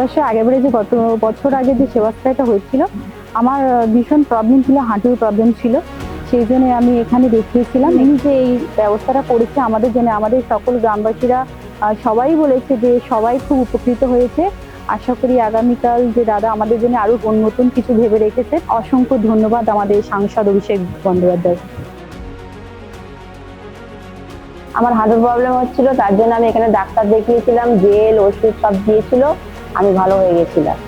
বছর আগেবারে যে গত বছর আগে যে সেবাশ্রয়টা হয়েছিল, আমার ভীষণ প্রবলেম ছিল, হাঁটুর প্রবলেম ছিল। সেই জন্য আমি এখানে দেখিয়েছিলাম। এই যে এই ব্যবস্থাটা করেছে আমাদের জন্য, আমাদের সকল গ্রামবাসীরা সবাই বলেছে যে সবাই খুব উপকৃত হয়েছে। আশা করি আগামীকাল যে দাদা আমাদের জন্য আরও নতুন কিছু ভেবে রেখেছে, অসংখ্য ধন্যবাদ আমাদের সাংসদ অভিষেক বন্দ্যোপাধ্যায়। আমার হাঁটুর প্রবলেম হচ্ছিল, তার জন্য আমি এখানে ডাক্তার দেখিয়েছিলাম, জেল, ওষুধ সব দিয়েছিল। আমি ভালো হয়ে গেছিলাম।